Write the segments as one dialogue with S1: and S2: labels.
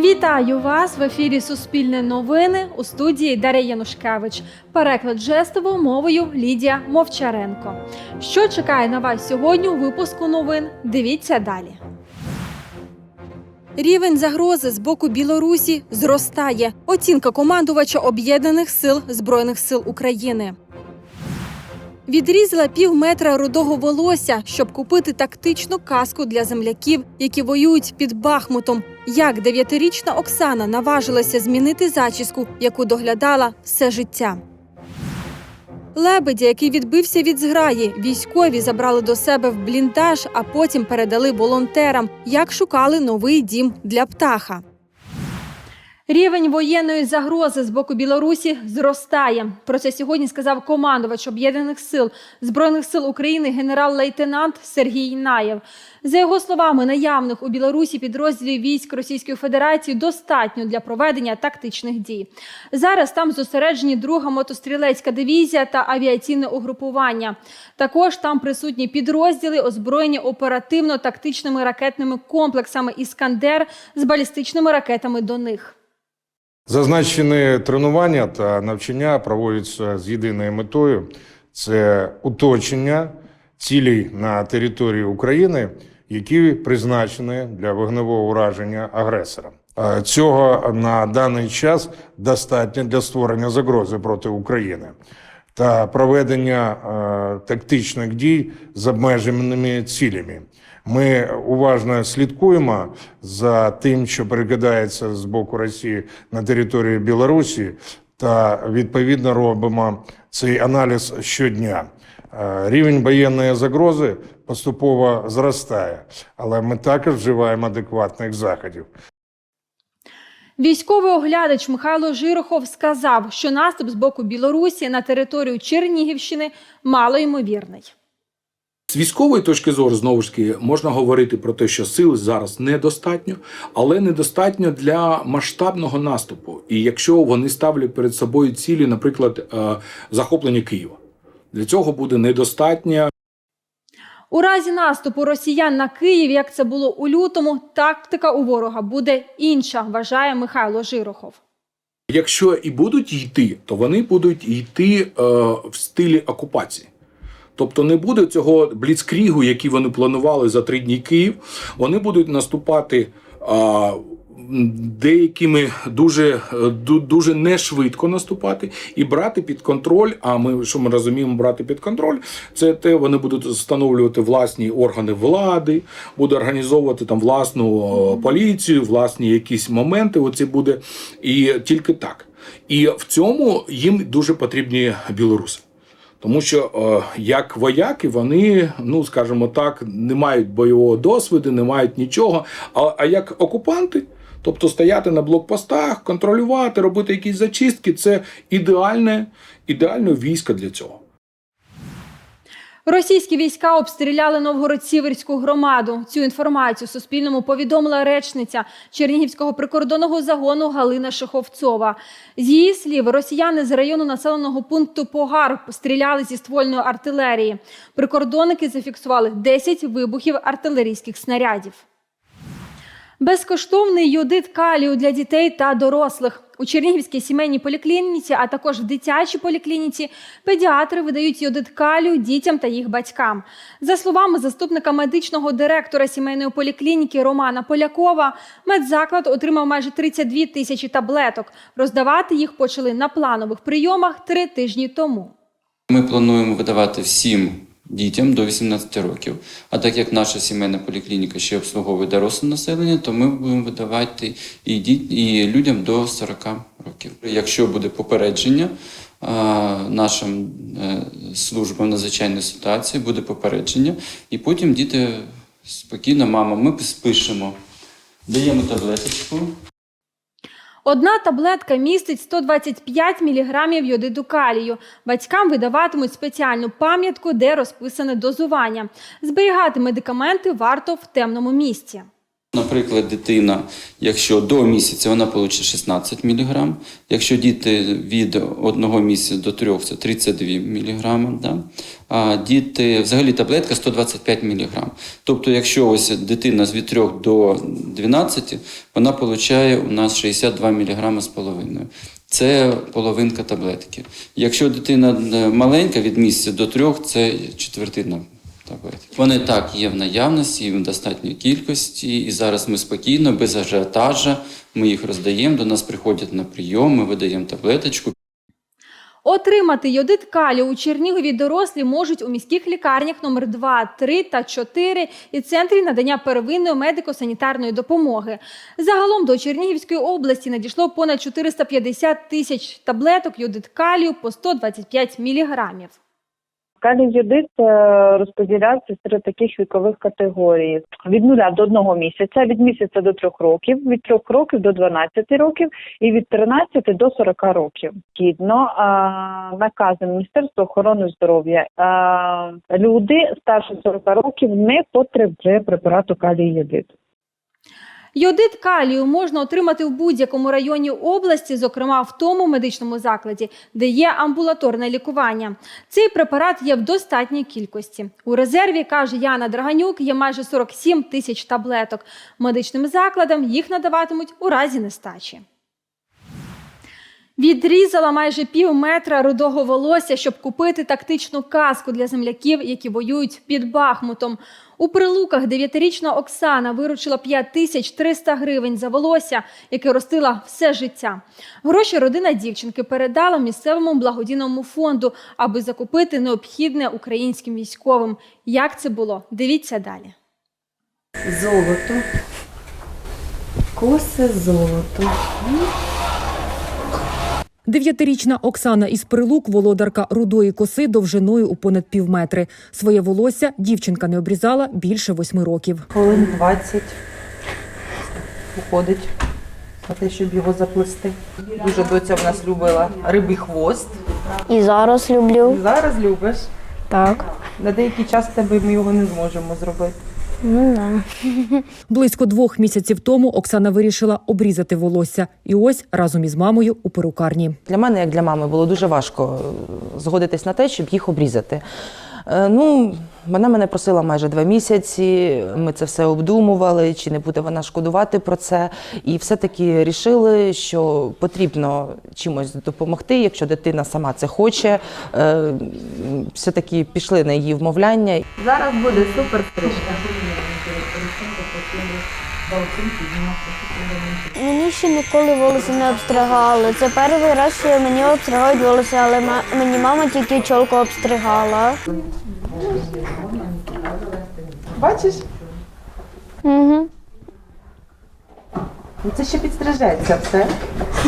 S1: Вітаю вас в ефірі Суспільне новини у студії Дар'я Янушкевич. Переклад жестовою мовою Лідія Мовчаренко. Що чекає на вас сьогодні у випуску новин? Дивіться далі. Рівень загрози з боку Білорусі зростає. Оцінка командувача Об'єднаних сил Збройних сил України. Відрізала пів метра рудого волосся, щоб купити тактичну каску для земляків, які воюють під Бахмутом. Як дев'ятирічна Оксана наважилася змінити зачіску, яку доглядала все життя. Лебедя, який відбився від зграї, військові забрали до себе в бліндаж, а потім передали волонтерам, як шукали новий дім для птаха. Рівень воєнної загрози з боку Білорусі зростає. Про це сьогодні сказав командувач об'єднаних сил збройних сил України генерал-лейтенант Сергій Наєв. За його словами, наявних у Білорусі підрозділів військ Російської Федерації достатньо для проведення тактичних дій. Зараз там зосереджені друга мотострілецька дивізія та авіаційне угрупування. Також там присутні підрозділи, озброєні оперативно-тактичними ракетними комплексами Іскандер з балістичними ракетами до них.
S2: Зазначені тренування та навчання проводяться з єдиною метою це уточнення цілей на території України, які призначені для вогневого ураження агресора. Цього на даний час достатньо для створення загрози проти України та проведення е, тактичних дій з обмеженими цілями. Ми уважно слідкуємо за тим, що перекидається з боку Росії на територію Білорусі, та відповідно робимо цей аналіз щодня. Е, Рівень воєнної загрози поступово зростає, але ми також вживаємо адекватних заходів.
S1: Військовий оглядач Михайло Жирохов сказав, що наступ з боку Білорусі на територію Чернігівщини малоймовірний.
S3: З військової точки зору знову ж таки можна говорити про те, що сил зараз недостатньо, але недостатньо для масштабного наступу. І якщо вони ставлять перед собою цілі, наприклад, е, захоплення Києва, для цього буде недостатньо
S1: У разі наступу росіян на Київ, як це було у лютому, тактика у ворога буде інша, вважає Михайло Жирохов.
S3: Якщо і будуть йти, то вони будуть йти е, в стилі окупації. Тобто не буде цього бліцкрігу, який вони планували за три дні Київ. Вони будуть наступати м, деякими дуже, дуже не швидко наступати і брати під контроль. А ми що ми розуміємо, брати під контроль, це те, вони будуть встановлювати власні органи влади, будуть організовувати там власну поліцію, власні якісь моменти. Оці буде і тільки так. І в цьому їм дуже потрібні білоруси. Тому що е, як вояки вони, ну скажімо так, не мають бойового досвіду, не мають нічого. А, а як окупанти, тобто стояти на блокпостах, контролювати, робити якісь зачистки, це ідеальне, ідеальне військо для цього.
S1: Російські війська обстріляли Новгород-Сіверську громаду. Цю інформацію Суспільному повідомила речниця Чернігівського прикордонного загону Галина Шеховцова. З її слів, росіяни з району населеного пункту Погар стріляли зі ствольної артилерії. Прикордонники зафіксували 10 вибухів артилерійських снарядів. Безкоштовний йодит калію для дітей та дорослих. У Чернігівській сімейній поліклініці, а також в дитячій поліклініці, педіатри видають йодит калію дітям та їх батькам. За словами заступника медичного директора сімейної поліклініки Романа Полякова, медзаклад отримав майже 32 тисячі таблеток. Роздавати їх почали на планових прийомах три тижні тому.
S4: Ми плануємо видавати всім дітям до 18 років. А так як наша сімейна поліклініка ще обслуговує доросле населення, то ми будемо видавати і, діт... і людям до 40 років. Якщо буде попередження нашим е, службам надзвичайної ситуації, буде попередження, і потім діти спокійно, мама, ми спишемо, даємо таблеточку.
S1: Одна таблетка містить 125 мг йодиду калію. Батькам видаватимуть спеціальну пам'ятку, де розписане дозування. Зберігати медикаменти варто в темному місці.
S4: Наприклад, дитина, якщо до місяця вона отримає 16 мг, якщо діти від 1 місяця до 3 це 32 мг, да? а діти, взагалі таблетка 125 мг. Тобто, якщо ось дитина з від 3 до 12, вона отримує у нас 62 мг з половиною. Це половинка таблетки. Якщо дитина е, маленька від місяця до 3, це четвертина. Вони так є в наявності, в достатньої кількості. І зараз ми спокійно, без ажіотажа, ми їх роздаємо. До нас приходять на прийом, ми видаємо таблеточку.
S1: Отримати йодит калію у Чернігові дорослі можуть у міських лікарнях номер 2, 3 та 4 і центрі надання первинної медико-санітарної допомоги. Загалом до Чернігівської області надійшло понад 450 тисяч таблеток йодит калію по 125 міліграмів.
S5: Калій-йодит е, розподіляється серед таких вікових категорій від нуля до одного місяця, від місяця до трьох років, від трьох років до 12 років і від 13 до 40 років. Згідно наказу Міністерства охорони здоров'я, люди старше 40 років не потребує препарату калій-йодит.
S1: Йодит калію можна отримати в будь-якому районі області, зокрема в тому медичному закладі, де є амбулаторне лікування. Цей препарат є в достатній кількості. У резерві, каже Яна Драганюк, є майже 47 тисяч таблеток. Медичним закладам їх надаватимуть у разі нестачі. Відрізала майже пів метра рудого волосся, щоб купити тактичну каску для земляків, які воюють під Бахмутом. У прилуках дев'ятирічна Оксана виручила 5300 гривень за волосся, яке ростила все життя. Гроші родина дівчинки передала місцевому благодійному фонду, аби закупити необхідне українським військовим. Як це було? Дивіться далі.
S6: Золото. Косе золото.
S7: Дев'ятирічна Оксана із Прилук, володарка рудої коси довжиною у понад півметри. Своє волосся дівчинка не обрізала більше восьми років.
S6: Хвилин 20 уходить на те, щоб його заплести. Дуже доця в нас любила рибий хвост.
S8: І зараз люблю.
S6: Зараз любиш.
S8: Так.
S6: На деякий час тебе ми його не зможемо зробити.
S8: Ну да.
S7: Близько двох місяців тому Оксана вирішила обрізати волосся. І ось разом із мамою у перукарні.
S9: Для мене, як для мами, було дуже важко е, згодитись на те, щоб їх обрізати. Е, Ну, вона мене просила майже два місяці. Ми це все обдумували, чи не буде вона шкодувати про це. І все-таки рішили, що потрібно чимось допомогти, якщо дитина сама це хоче. Е, Все-таки пішли на її вмовляння.
S6: Зараз буде супер стрижка.
S8: Мені ще ніколи волосся не обстригали. Це перший раз, що мені обстригають волосся, але мені мама тільки чолку обстригала.
S6: Бачиш?
S8: Угу.
S6: Ну, Це ще підстрижеться все.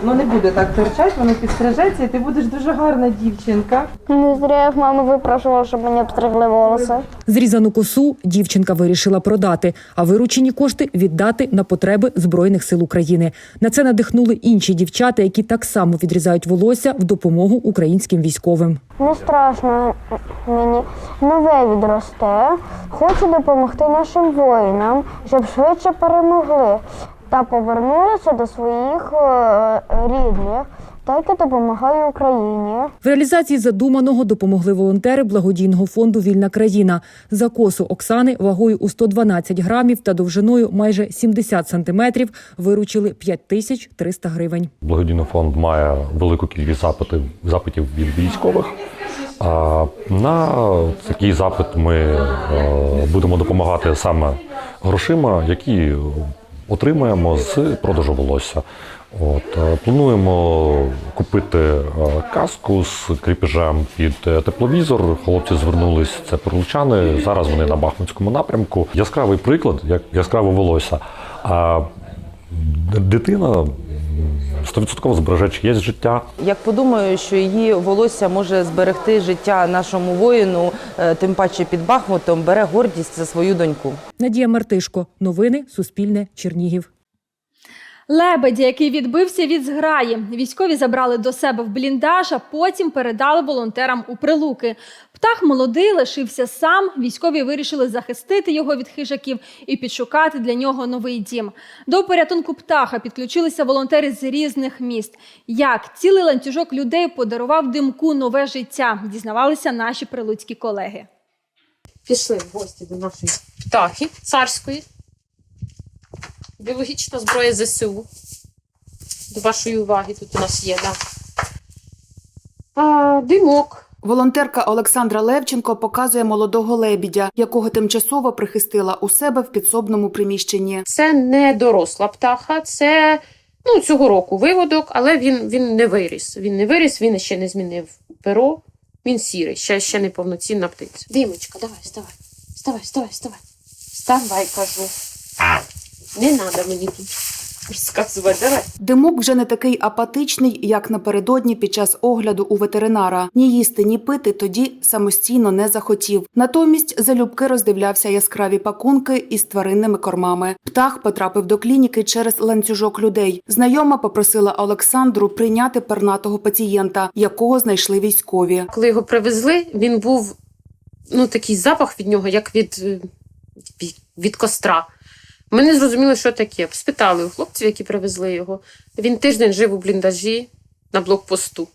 S6: Воно не буде так торчати, воно підстрижеться, і ти будеш дуже гарна дівчинка.
S8: Не зря я в мами випрошувала, щоб мені обстригли волосся.
S7: Зрізану косу дівчинка вирішила продати, а виручені кошти віддати на потреби Збройних сил України. На це надихнули інші дівчата, які так само відрізають волосся в допомогу українським військовим.
S8: Не страшно мені. Нове відросте. Хочу допомогти нашим воїнам, щоб швидше перемогли та повернулися до своїх е, рідних. Так і допомагаю Україні.
S7: В реалізації задуманого допомогли волонтери благодійного фонду Вільна країна. За косу Оксани вагою у 112 грамів та довжиною майже 70 сантиметрів виручили 5300 гривень.
S10: Благодійний фонд має велику кількість запитів, запитів від військових. А на такий запит ми е, будемо допомагати саме грошима, які отримаємо з продажу волосся. От, е, плануємо купити е, каску з кріпежем під е, тепловізор. Хлопці звернулись, це прилучани. Зараз вони на Бахмутському напрямку. Яскравий приклад, як яскраве волосся. А дитина 100% збереже чиєсь життя.
S9: Як подумаю, що її волосся може зберегти життя нашому воїну, е, тим паче під Бахмутом, бере гордість за свою доньку.
S7: Надія Мартишко. Новини Суспільне. Чернігів.
S1: Лебедя, який відбився від зграї, військові забрали до себе в бліндаж, а потім передали волонтерам у прилуки. Птах молодий лишився сам. Військові вирішили захистити його від хижаків і підшукати для нього новий дім. До порятунку птаха підключилися волонтери з різних міст. Як цілий ланцюжок людей подарував димку нове життя, дізнавалися наші прилуцькі колеги.
S11: Пішли в гості до нашої птахи царської. Біологічна зброя ЗСУ. До вашої уваги тут у нас є, да. А, димок.
S12: Волонтерка Олександра Левченко показує молодого лебідя, якого тимчасово прихистила у себе в підсобному приміщенні.
S11: Це не доросла птаха, це ну, цього року виводок, але він, він не виріс. Він не виріс, він ще не змінив перо. Він сірий, ще, ще не повноцінна птиця. Димочка, давай, вставай. Вставай, вставай, вставай. Вставай, кажу. Не треба мені тут розказувати. Давай.
S12: Димок вже не такий апатичний, як напередодні під час огляду у ветеринара. Ні їсти, ні пити тоді самостійно не захотів. Натомість залюбки роздивлявся яскраві пакунки із тваринними кормами. Птах потрапив до клініки через ланцюжок людей. Знайома попросила Олександру прийняти пернатого пацієнта, якого знайшли військові.
S11: Коли його привезли, він був ну, такий запах від нього, як від, е, від, від костра. Ми не зрозуміли, що таке. Спитали у хлопців, які привезли його. Він тиждень жив у бліндажі на блокпосту.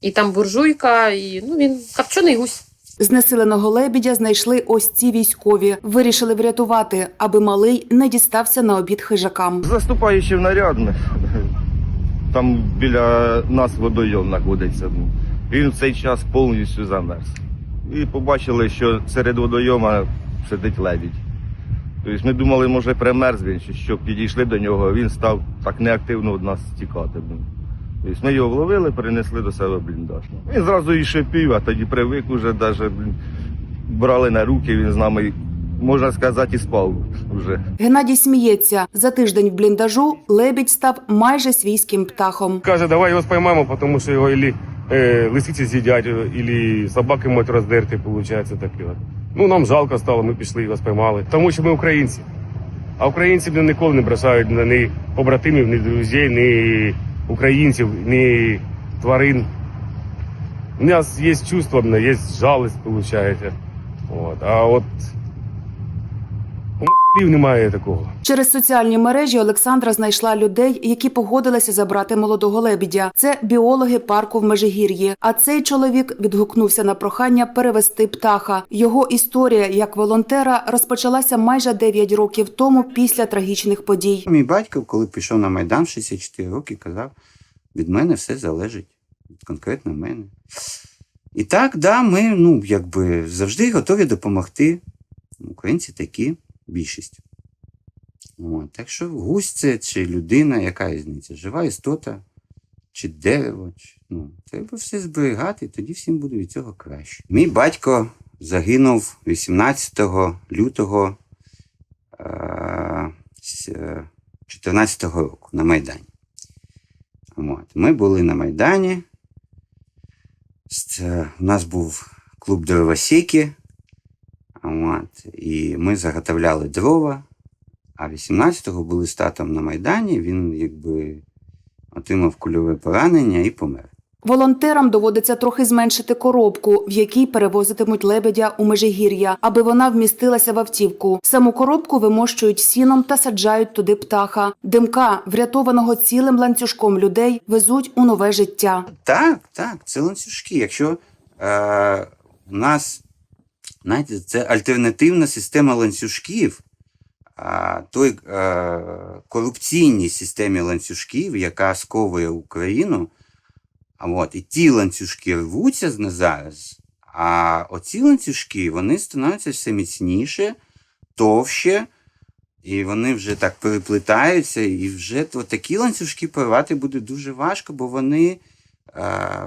S11: І там буржуйка, і ну, він копчений гусь.
S12: Знесиленого лебідя знайшли ось ці військові. Вирішили врятувати, аби малий не дістався на обід хижакам.
S13: Заступаючи в нарядних, там біля нас водойом знаходиться. Він в цей час повністю замерз. І побачили, що серед водойома сидить лебідь. Тобто ми думали, може примерз він, чи що підійшли до нього, він став так неактивно від нас тікати. Тобто ми його вловили, перенесли до себе бліндаж. Він зразу і шипів, а тоді привик уже, даже, брали на руки, він з нами, можна сказати, і спав вже.
S12: Геннадій сміється. За тиждень в бліндажу лебідь став майже свійським птахом.
S14: Каже, давай його спіймаємо, тому що його ілі е, лисиці з'їдять, ілі собаки можуть роздерти, виходить таке. Ну, нам жалко стало, ми пішли і вас поймали. Тому що ми українці. А українці мене ніколи не бросають ні побратимів, ні друзів, ні українців, ні тварин. У нас є чувство, є жалість, виходить. От. А от у москалів немає такого.
S12: Через соціальні мережі Олександра знайшла людей, які погодилися забрати молодого лебідя. Це біологи парку в Межигір'ї. А цей чоловік відгукнувся на прохання перевести птаха. Його історія як волонтера розпочалася майже 9 років тому після трагічних подій.
S15: Мій батько, коли пішов на Майдан в 64 роки, казав: від мене все залежить, конкретно мене. І так, да, ми ну, якби завжди готові допомогти. Українці такі більшість. От, так що гусь це чи людина, яка різниця? Жива істота, чи дерево. Чи, ну, треба все зберігати, тоді всім буде від цього краще. Мій батько загинув 18 лютого е, 2014 року на Майдані. От. Ми були на Майдані. У нас був клуб дровосіки. От. І ми заготовляли дрова. А 18-го були з татом на Майдані. Він якби отримав кульове поранення і помер.
S12: Волонтерам доводиться трохи зменшити коробку, в якій перевозитимуть лебедя у Межигір'я, аби вона вмістилася в автівку. Саму коробку вимощують сіном та саджають туди птаха. Димка, врятованого цілим ланцюжком людей, везуть у нове життя.
S15: Так, так, це ланцюжки. Якщо е, у нас знаєте, це альтернативна система ланцюжків, а той е, корупційній системі ланцюжків, яка сковує Україну, а от, і ті ланцюжки рвуться на зараз, а оці ланцюжки вони становляться все міцніше, товще, і вони вже так переплетаються, і вже такі ланцюжки порвати буде дуже важко, бо вони е,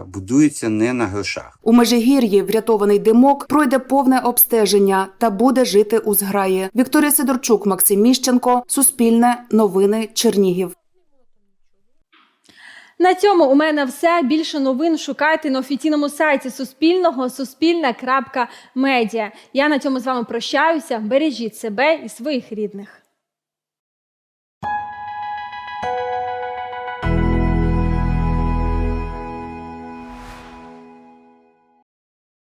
S15: будуються не на грошах.
S12: У Межигір'ї врятований димок пройде повне обстеження та буде жити у зграї. Вікторія Сидорчук, Максим Міщенко, Суспільне, Новини, Чернігів.
S1: На цьому у мене все. Більше новин шукайте на офіційному сайті Суспільного суспільне.медіа. Я на цьому з вами прощаюся. Бережіть себе і своїх рідних.